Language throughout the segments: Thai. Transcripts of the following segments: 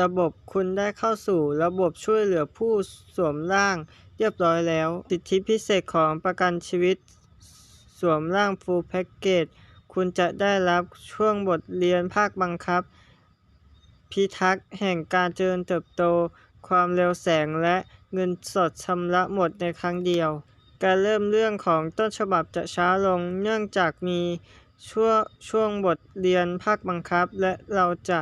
ระบบคุณได้เข้าสู่ระบบช่วยเหลือผู้สวมร่างเรียบร้อยแล้ว สิทธิพิเศษของประกันชีวิต สวมร่าง Full Package คุณจะได้รับช่วงบทเรียนภาคบังคับ พิทักษ์แห่งการเจริญเติบโต ความเร็วแสงและเงินสดชำระหมดในครั้งเดียว การเริ่มเรื่องของต้นฉบับจะช้าลงเนื่องจากมีช่วงช่วงบทเรียนภาคบังคับ และเราจะ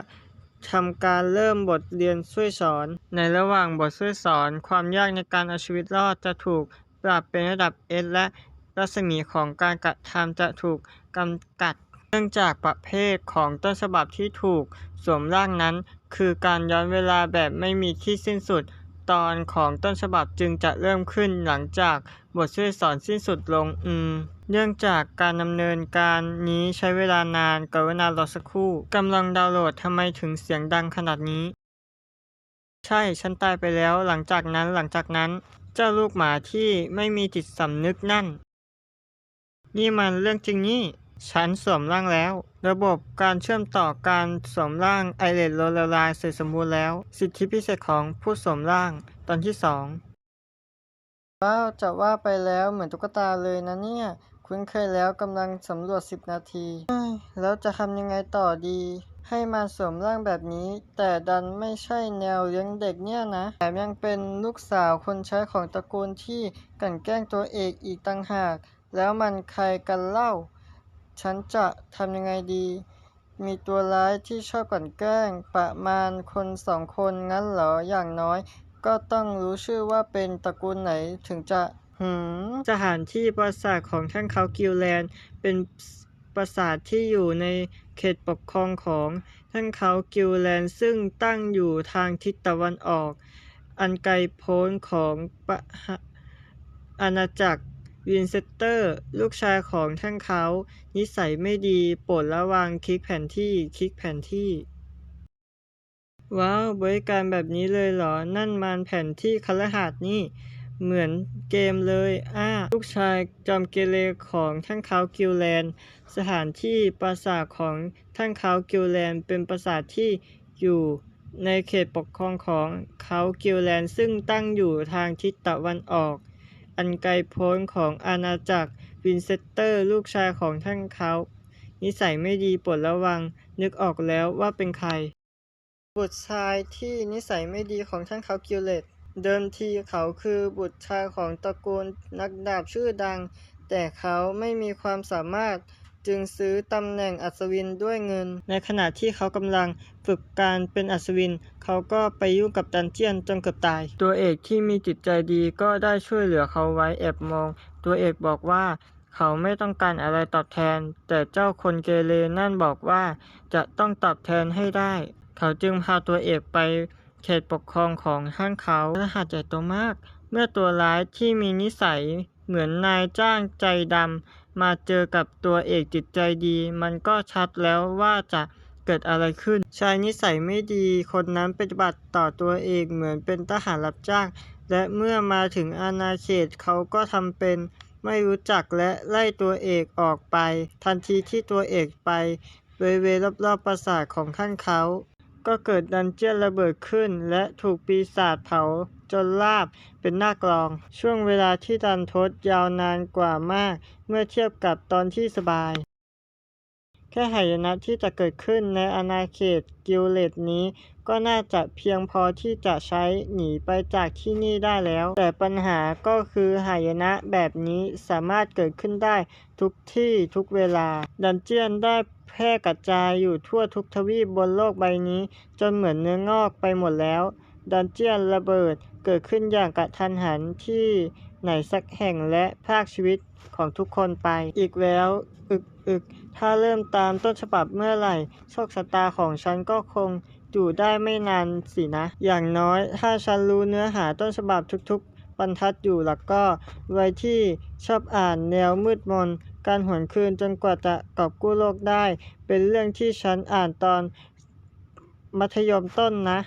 ทำการเริ่มบทเรียนช่วยสอน ในระหว่างบทช่วยสอน ความยากในการเอาชีวิตรอดจะถูกปรับเป็นระดับ S และรัศมีของการกระทำจะถูกกำกัด เนื่องจากประเภทของต้นฉบับที่ถูกสวมร่างนั้น คือการย้อนเวลาแบบไม่มีที่สิ้นสุด ตอนของต้นฉบับจึงจะเริ่มขึ้นหลังจากบทช่วยสอนสิ้นสุดลง อืม เนื่องจากการดำเนินการนี้ใช้เวลานานกรุณารอสักครู่กำลังดาวน์โหลดทำไมถึงเสียงดังขนาดนี้ ใช่ ฉันตายไปแล้ว หลังจากนั้นหลังจากนั้น เจ้าลูกหมาที่ไม่มีจิตสำนึกนั่น นี่มันเรื่องจริงนี่ ฉันสวมร่างแล้ว ระบบการเชื่อมต่อการสวมร่างไอเลดโรลลายเสร็จสมบูรณ์แล้ว สิทธิพิเศษของผู้สวมร่างตอนที่สองว้าวจะว่าไปแล้วเหมือนตุ๊กตาเลยนะเนี่ย คุ้นเคยแล้วกำลังสำรวจ 10 นาทีแล้วจะทำยังไงต่อดี ให้มาสวมร่างแบบนี้ แต่ดันไม่ใช่แนวเลี้ยงเด็กเนี่ยนะแถมยังเป็นลูกสาวคนใช้ของตระกูลที่กั่นแกล้งตัวเอกอีกต่างหาก แล้วมันใครกันเล่า ฉันจะทำยังไงดี มีตัวร้ายที่ชอบกลั่นแกล้ง ประมาณคนสองคนงั้นเหรออย่างน้อย ก็ต้องรู้ชื่อว่าเป็นตระกูลไหนถึงจะหืมสถานที่ปราสาทของท่านเขากิลแลนเป็นปราสาทที่อยู่ในเขตปกครองของท่านเขากิลแลนซึ่งตั้งอยู่ทางทิศตะวันออก อันไกลโพ้นของปะหะอาณาจักร วินเซสเตอร์ ลูกชายของท่านเขา นิสัยไม่ดี โปรดระวังคลิกแผนที่ คลิกแผนที่ ว้าว บริการแบบนี้เลยเหรอ นั่นมันแผนที่คฤหาสนี่ เหมือนเกมเลย อ้า ลูกชายจอมเกเรของท่านเขากิลแลน สถานที่ปราสาทของท่านเขากิลแลน เป็นปราสาทที่อยู่ในเขตปกครองของเขากิลแลน ซึ่งตั้งอยู่ทางทิศตะวันออก อันไกลโพ้นของอาณาจักรวินเซสเตอร์ลูกชายของท่านเขา นิสัยไม่ดีปวดระวัง นึกออกแล้วว่าเป็นใคร บุตรชายที่นิสัยไม่ดีของท่านเขากิวเลตเดิมทีเขาคือบุตรชายของตระกูลนักดาบชื่อดัง แต่เขาไม่มีความสามารถ จึงซื้อตำแหน่งอัศวินด้วยเงิน ในขณะที่เขากำลังฝึกการเป็นอัศวิน เขาก็ไปยุ่งกับดันเจียนจนเกือบตาย ตัวเอกที่มีจิตใจดีก็ได้ช่วยเหลือเขาไว้แอบมอง ตัวเอกบอกว่าเขาไม่ต้องการอะไรตอบแทน แต่เจ้าคนเกเรนั่นบอกว่า จะต้องตอบแทนให้ได้ เขาจึงพาตัวเอกไปเขตปกครองของท่านเขารหัสใหญ่โตมาก เมื่อตัวร้ายที่มีนิสัยเหมือนนายจ้างใจดำ มาเจอกับตัวเอกจิตใจดี มันก็ชัดแล้วว่าจะเกิดอะไรขึ้น ชายนิสัยไม่ดี คนนั้นปฏิบัติต่อตัวเอกเหมือนเป็นทหารรับจ้าง และเมื่อมาถึงอาณาเขตเขาก็ทำเป็นไม่รู้จักและไล่ตัวเอกออกไป ทันทีที่ตัวเอกไปบริเวณรอบๆปราสาทของท่านเขา ก็เกิดดันเจียนระเบิดขึ้น และถูกปีศาจเผา จนราบเป็นหน้ากลอง ช่วงเวลาที่ดันทดยาวนานกว่ามาก เมื่อเทียบกับตอนที่สบาย แค่หายนะที่จะเกิดขึ้นในอาณาเขตกิลเลตนี้ ก็น่าจะเพียงพอที่จะใช้หนีไปจากที่นี่ได้แล้ว แต่ปัญหาก็คือหายนะแบบนี้สามารถเกิดขึ้นได้ทุกที่ทุกเวลา ดันเจียนได้แพร่กระจายอยู่ทั่วทุกทวีปบนโลกใบนี้ จนเหมือนเนื้องอกไปหมดแล้ว ดันเจียนระเบิดเกิดขึ้นอย่างกระทันหันที่ไหนสักแห่งและพรากชีวิตของทุกคนไป อีกแล้วอึกอึกถ้าเริ่มตามต้นฉบับเมื่อไหร่ โชคชะตาของฉันก็คงอยู่ได้ไม่นานสินะ อย่างน้อยถ้าฉันรู้เนื้อหาต้นฉบับทุกๆ บรรทัดอยู่แล้วก็ ไว้ที่ชอบอ่านแนวมืดมน การหวนคืนจนกว่าจะกอบกู้โลกได้ เป็นเรื่องที่ฉันอ่านตอนมัธยมต้นนะ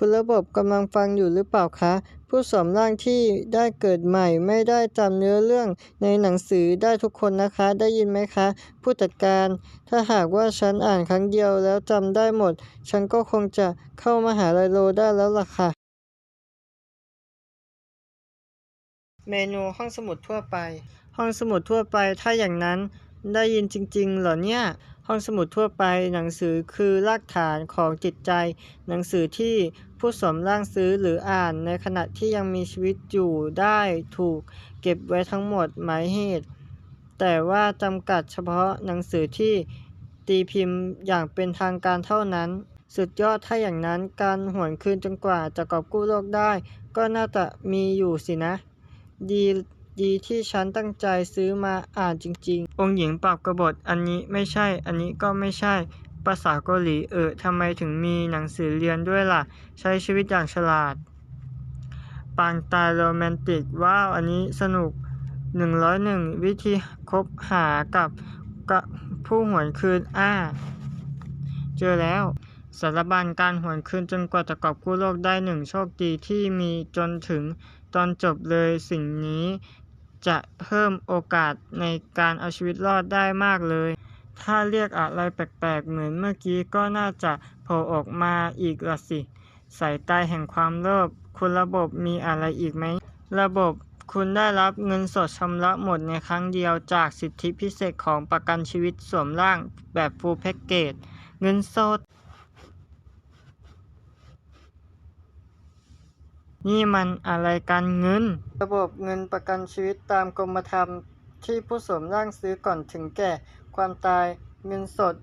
คุณระบบกำลังฟังอยู่หรือเปล่าคะ ผู้สวมร่างที่ได้เกิดใหม่ไม่ได้จำเนื้อเรื่องในหนังสือได้ทุกคนนะคะ ได้ยินไหมคะ ผู้จัดการ ถ้าหากว่าฉันอ่านครั้งเดียวแล้วจำได้หมด ฉันก็คงจะเข้ามหาลัยโลได้แล้วล่ะค่ะ เมนูห้องสมุดทั่วไป ห้องสมุดทั่วไปถ้าอย่างนั้นได้ยินจริง ๆ เหรอเนี่ย ห้องสมุดทั่วไปหนังสือคือรากฐานของจิตใจ หนังสือที่ผู้สวมร่างซื้อหรืออ่านในขณะที่ยังมีชีวิตอยู่ได้ถูกเก็บไว้ทั้งหมดหมายเหตุ แต่ว่าจำกัดเฉพาะหนังสือที่ตีพิมพ์อย่างเป็นทางการเท่านั้น สุดยอดถ้าอย่างนั้นการหวนคืนจนกว่าจะกอบกู้โลกได้ ก็น่าจะมีอยู่สินะ ดี ดีที่ฉันตั้งใจซื้อมาอ่านจริงๆ องค์หญิงปรับกบฏอันนี้ไม่ใช่ อันนี้ก็ไม่ใช่ ภาษาเกาหลีเออทำไมถึงมีหนังสือเรียนด้วยล่ะ ใช้ชีวิตอย่างฉลาด ปางตายโรแมนติก ว้าว อันนี้สนุก 101 วิธีคบหากับกะผู้หวนคืนอ้า เจอแล้วสารบัญการหวนคืนจนกว่าจะกอบกู้โลกได้หนึ่งโชคดีที่มีจนถึงตอนจบเลยสิ่งนี้ จะเพิ่มโอกาสในการเอาชีวิตรอดได้มากเลย ถ้าเรียกอะไรแปลกๆเหมือนเมื่อกี้ก็น่าจะโผล่ออกมาอีกละสิ สายตาแห่งความโลภคุณระบบมีอะไรอีกไหม ระบบคุณได้รับเงินสดชำระหมดในครั้งเดียวจากสิทธิพิเศษของประกันชีวิตสวมร่างแบบฟูลแพ็กเกจ เงินสด นี่มันอะไรกันเงิน ระบบเงินประกันชีวิตตามกรมธรรม์ที่ผู้สวมร่างซื้อก่อนถึงแก่ ความตายเงินสด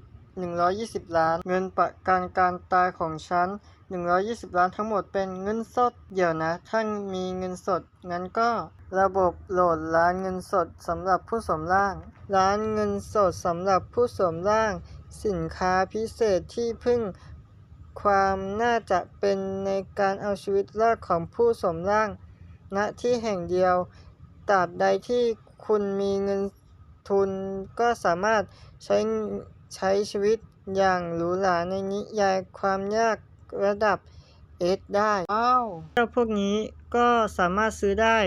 120 ล้าน เงินประกันการตายของฉัน 120 ล้านทั้งหมดเป็นเงินสด เดี๋ยวนะ ถ้ามีเงินสด งั้นก็ระบบโหลดร้านเงินสดสำหรับผู้สวมร่าง ร้านเงินสดสำหรับผู้สวมร่าง สินค้าพิเศษที่เพึ่ง ความน่าจะเป็นในการเอาชีวิตรอดของผู้สวมร่างณที่แห่งเดียวตราบใดที่คุณมีเงินทุนก็สามารถใช้ใช้ชีวิตอย่างหรูหราในนิยายความยากระดับเอสได้ว้าวเจ้าพวกนี้ก็สามารถซื้อได้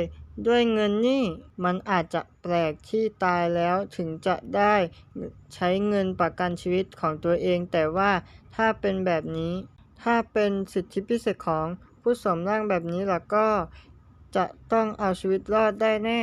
ด้วยเงินนี่มันอาจจะแปลกที่ตายแล้วถึงจะได้ใช้เงินประกันชีวิตของตัวเอง แต่ว่าถ้าเป็นแบบนี้ ถ้าเป็นสิทธิพิเศษของผู้สมร่างแบบนี้ล่ะก็จะต้องเอาชีวิตรอดได้แน่